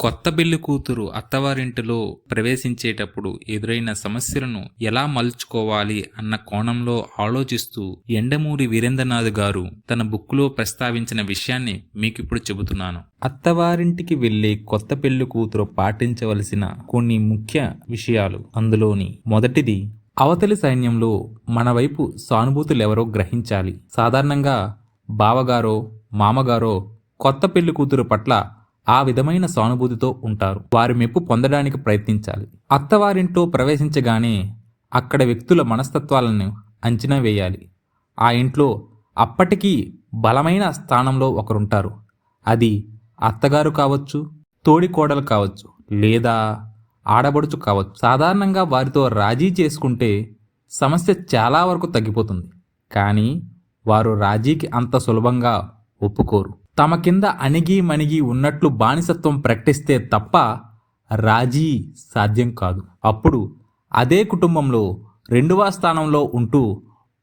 కొత్త పెళ్ళి కూతురు అత్తవారింటిలో ప్రవేశించేటప్పుడు ఎదురైన సమస్యలను ఎలా మలుచుకోవాలి అన్న కోణంలో ఆలోచిస్తూ ఎండమూరి వీరేంద్రనాథ్ గారు తన బుక్లో ప్రస్తావించిన విషయాన్ని మీకు ఇప్పుడు చెబుతున్నాను. అత్తవారింటికి వెళ్ళే కొత్త పెళ్ళి కూతురు పాటించవలసిన కొన్ని ముఖ్య విషయాలు అందులోని మొదటిది అవతలి సైన్యంలో మన వైపు సానుభూతులెవరో గ్రహించాలి. సాధారణంగా బావగారో మామగారో కొత్త పెళ్ళి కూతురు పట్ల ఆ విధమైన సానుభూతితో ఉంటారు. వారి మెప్పు పొందడానికి ప్రయత్నించాలి. అత్తవారింట్లో ప్రవేశించగానే అక్కడ వ్యక్తుల మనస్తత్వాలను అంచనా వేయాలి. ఆ ఇంట్లో అప్పటికీ బలమైన స్థానంలో ఒకరుంటారు. అది అత్తగారు కావచ్చు తోడికోడలు కావచ్చు లేదా ఆడబడుచు కావచ్చు. సాధారణంగా వారితో రాజీ చేసుకుంటే సమస్య చాలా వరకు తగ్గిపోతుంది. కానీ వారు రాజీకి అంత సులభంగా ఒప్పుకోరు. తమ కింద అణిగి మణిగి ఉన్నట్లు బానిసత్వం ప్రకటిస్తే తప్ప రాజీ సాధ్యం కాదు. అప్పుడు అదే కుటుంబంలో రెండవ స్థానంలో ఉంటూ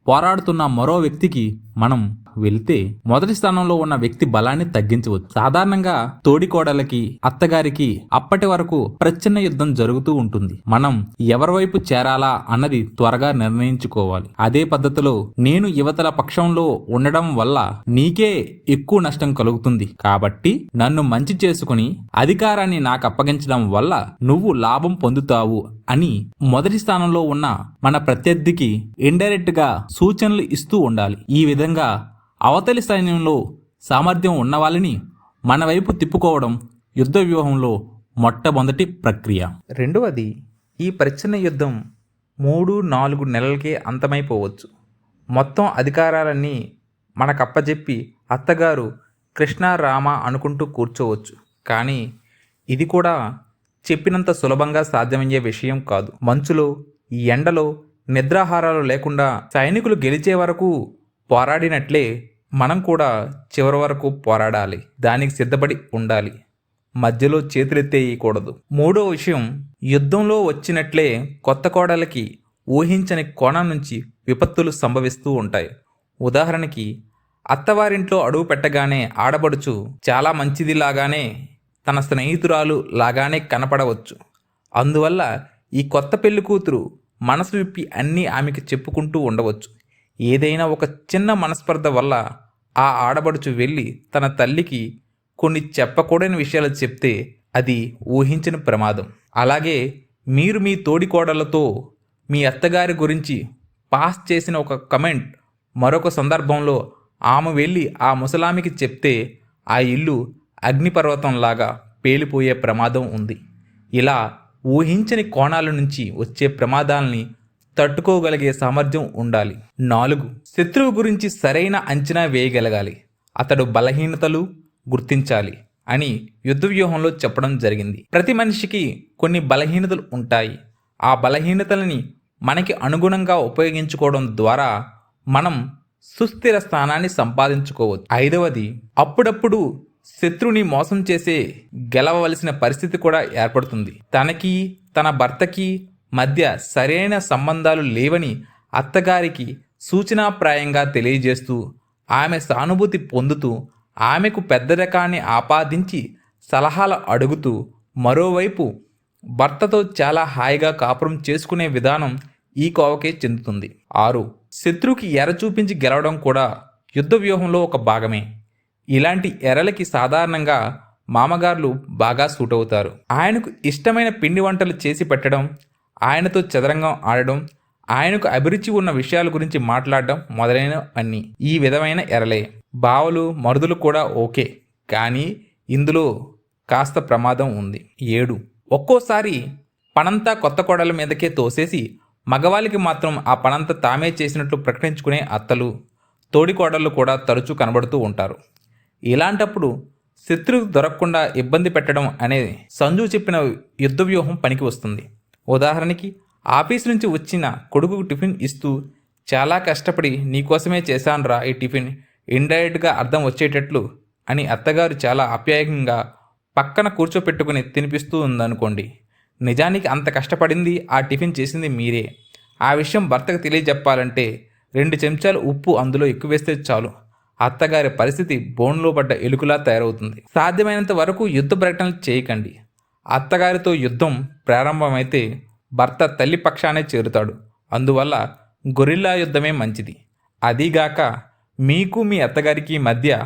పోరాడుతున్న మరో వ్యక్తికి మనం వెళ్తే మొదటి స్థానంలో ఉన్న వ్యక్తి బలాన్ని తగ్గించవచ్చు. సాధారణంగా తోడికోడలకి అత్తగారికి అప్పటి వరకు ప్రచ్ఛన్న యుద్ధం జరుగుతూ ఉంటుంది. మనం ఎవరి వైపు చేరాలా అన్నది త్వరగా నిర్ణయించుకోవాలి. అదే పద్ధతిలో నేను యువతల పక్షంలో ఉండడం వల్ల నీకే ఎక్కువ నష్టం కలుగుతుంది. కాబట్టి నన్ను మంచి చేసుకుని అధికారాన్ని నాకు అప్పగించడం వల్ల నువ్వు లాభం పొందుతావు అని మొదటి స్థానంలో ఉన్న మన ప్రత్యర్థికి ఇండైరెక్ట్గా సూచనలు ఇస్తూ ఉండాలి. ఈ విధంగా అవతలి సైన్యంలో సామర్థ్యం ఉన్న వాళ్ళని మన వైపు తిప్పుకోవడం యుద్ధ వ్యూహంలో మొట్టమొదటి ప్రక్రియ. రెండవది ఈ ప్రచ్ఛన్న యుద్ధం మూడు నాలుగు నెలలకే అంతమైపోవచ్చు. మొత్తం అధికారాలన్నీ మనకప్పజెప్పి అత్తగారు కృష్ణారామ అనుకుంటూ కూర్చోవచ్చు. కానీ ఇది కూడా చెప్పినంత సులభంగా సాధ్యమయ్యే విషయం కాదు. మంచులో ఈ ఎండలో నిద్రాహారాలు లేకుండా సైనికులు గెలిచే వరకు పోరాడినట్లే మనం కూడా చివరి వరకు పోరాడాలి. దానికి సిద్ధపడి ఉండాలి. మధ్యలో చేతులెత్తేయకూడదు. మూడో విషయం యుద్ధంలో వచ్చినట్లే కొత్త కోడలకి ఊహించని కోణం నుంచి విపత్తులు సంభవిస్తూ ఉంటాయి. ఉదాహరణకి అత్తవారింట్లో అడుగు పెట్టగానే ఆడబడుచు చాలా మంచిది లాగానే తన స్నేహితురాలు లాగానే కనపడవచ్చు. అందువల్ల ఈ కొత్త పెళ్ళి కూతురు మనసు విప్పి అన్నీ ఆమెకి చెప్పుకుంటూ ఉండవచ్చు. ఏదైనా ఒక చిన్న మనస్పర్ధ వల్ల ఆ ఆడబడుచు వెళ్ళి తన తల్లికి కొన్ని చెప్పకూడని విషయాలు చెప్తే అది ఊహించిన ప్రమాదం. అలాగే మీరు మీ తోడికోడలతో మీ అత్తగారి గురించి పాస్ చేసిన ఒక కమెంట్ మరొక సందర్భంలో ఆమె వెళ్ళి ఆ ముసలామికి చెప్తే ఆ ఇల్లు అగ్నిపర్వతంలాగా పేలిపోయే ప్రమాదం ఉంది. ఇలా ఊహించని కోణాల నుంచి వచ్చే ప్రమాదాల్ని తట్టుకోగలిగే సామర్థ్యం ఉండాలి. నాలుగు శత్రువు గురించి సరైన అంచనా వేయగలగాలి. అతడు బలహీనతలు గుర్తించాలి అని యుద్ధ వ్యూహంలో చెప్పడం జరిగింది. ప్రతి మనిషికి కొన్ని బలహీనతలు ఉంటాయి. ఆ బలహీనతలని మనకి అనుగుణంగా ఉపయోగించుకోవడం ద్వారా మనం సుస్థిర స్థానాన్ని సంపాదించుకోవచ్చు. ఐదవది అప్పుడప్పుడు శత్రుని మోసం చేసే గెలవవలసిన పరిస్థితి కూడా ఏర్పడుతుంది. తనకి తన భర్తకి మధ్య సరైన సంబంధాలు లేవని అత్తగారికి సూచనాప్రాయంగా తెలియజేస్తూ ఆమె సానుభూతి పొందుతూ ఆమెకు పెద్ద రకాన్ని ఆపాదించి సలహాలు అడుగుతూ మరోవైపు భర్తతో చాలా హాయిగా కాపురం చేసుకునే విధానం ఈ కోవకే చెందుతుంది. ఆరు శత్రువుకి ఎర చూపించి గెలవడం కూడా యుద్ధ వ్యూహంలో ఒక భాగమే. ఇలాంటి ఎరలకి సాధారణంగా మామగారులు బాగా సూట్ అవుతారు ఆయనకు ఇష్టమైన పిండి వంటలు చేసి పెట్టడం ఆయనతో చదరంగం ఆడడం ఆయనకు అభిరుచి ఉన్న విషయాల గురించి మాట్లాడడం మొదలైనవన్నీ ఈ విధమైన ఎరలే. బావలు మరుదులు కూడా ఓకే కానీ ఇందులో కాస్త ప్రమాదం ఉంది. ఏడు. ఒక్కోసారి పనంతా కొత్త కోడల మీదకే తోసేసి మగవాళ్ళకి మాత్రం ఆ పనంతా తామే చేసినట్లు ప్రకటించుకునే అత్తలు తోడికోడళ్ళు కూడా తరచూ కనబడుతూ ఉంటారు. ఇలాంటప్పుడు శత్రువు దొరకకుండా ఇబ్బంది పెట్టడం అనేది సంజు చెప్పిన యుద్ధ వ్యూహం పనికి వస్తుంది. ఉదాహరణకి ఆఫీస్ నుంచి వచ్చిన కొడుకుకు టిఫిన్ ఇస్తూ చాలా కష్టపడి నీకోసమే చేశానురా ఈ టిఫిన్ ఇండైరెక్ట్గా అర్థం వచ్చేటట్లు అని అత్తగారు చాలా ఆప్యాయంగా పక్కన కూర్చోపెట్టుకుని తినిపిస్తూ ఉందనుకోండి. నిజానికి అంత కష్టపడింది ఆ టిఫిన్ చేసింది మీరే. ఆ విషయం భర్తకు తెలియజెప్పాలంటే రెండు చెంచాలు ఉప్పు అందులో ఎక్కువ వేస్తే చాలు. అత్తగారి పరిస్థితి బోన్లో పడ్డ ఎలుకలా తయారవుతుంది. సాధ్యమైనంత వరకు యుద్ధ ప్రకటనలు చేయకండి. అత్తగారితో యుద్ధం ప్రారంభమైతే భర్త తల్లి పక్షానే చేరుతాడు. అందువల్ల గొరిల్లా యుద్ధమే మంచిది. అదీగాక మీకు మీ అత్తగారికి మధ్య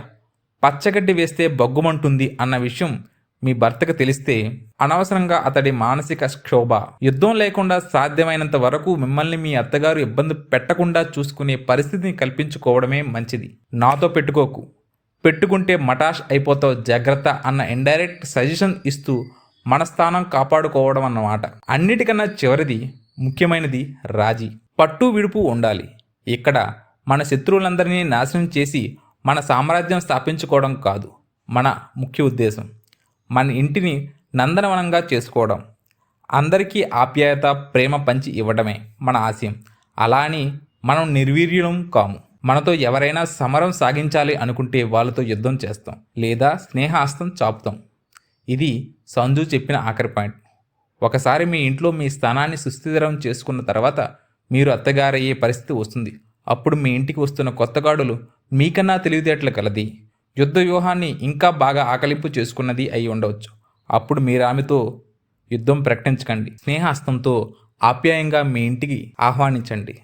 పచ్చగడ్డి వేస్తే బగ్గుమంటుంది అన్న విషయం మీ భర్తకు తెలిస్తే అనవసరంగా అతడి మానసిక క్షోభ. యుద్ధం లేకుండా సాధ్యమైనంత వరకు మిమ్మల్ని మీ అత్తగారు ఇబ్బంది పెట్టకుండా చూసుకునే పరిస్థితిని కల్పించుకోవడమే మంచిది. నాతో పెట్టుకోకు. పెట్టుకుంటే మటాష్ అయిపోతావు జాగ్రత్త అన్న ఇండైరెక్ట్ సజెషన్ ఇస్తూ మనస్థానం కాపాడుకోవడం అన్నమాట. అన్నిటికన్నా చివరిది ముఖ్యమైనది రాజీ. పట్టు విడుపు ఉండాలి. ఇక్కడ మన శత్రువులందరినీ నాశనం చేసి మన సామ్రాజ్యం స్థాపించుకోవడం కాదు మన ముఖ్య ఉద్దేశం. మన ఇంటిని నందనవనంగా చేసుకోవడం. అందరికీ ఆప్యాయత ప్రేమ పంచి ఇవ్వడమే మన ఆశయం. అలా అని మనం నిర్వీర్యులం కాము. మనతో ఎవరైనా సమరం సాగించాలి అనుకుంటే వాళ్ళతో యుద్ధం చేస్తాం. లేదా స్నేహాస్తం చాపుతాం. ఇది సంజు చెప్పిన ఆఖరి పాయింట్. ఒకసారి మీ ఇంట్లో మీ స్థానాన్ని సుస్థిరం చేసుకున్న తర్వాత మీరు అత్తగారయ్యే పరిస్థితి వస్తుంది. అప్పుడు మీ ఇంటికి వస్తున్న కొత్తగాడులు మీకన్నా తెలివితేటలు కలది యుద్ధ వ్యూహాన్ని ఇంకా బాగా ఆకలింపు చేసుకున్నది అయి ఉండవచ్చు. అప్పుడు మీరు ఆమెతో యుద్ధం ప్రకటించకండి. స్నేహహస్తంతో ఆప్యాయంగా మీ ఇంటికి ఆహ్వానించండి.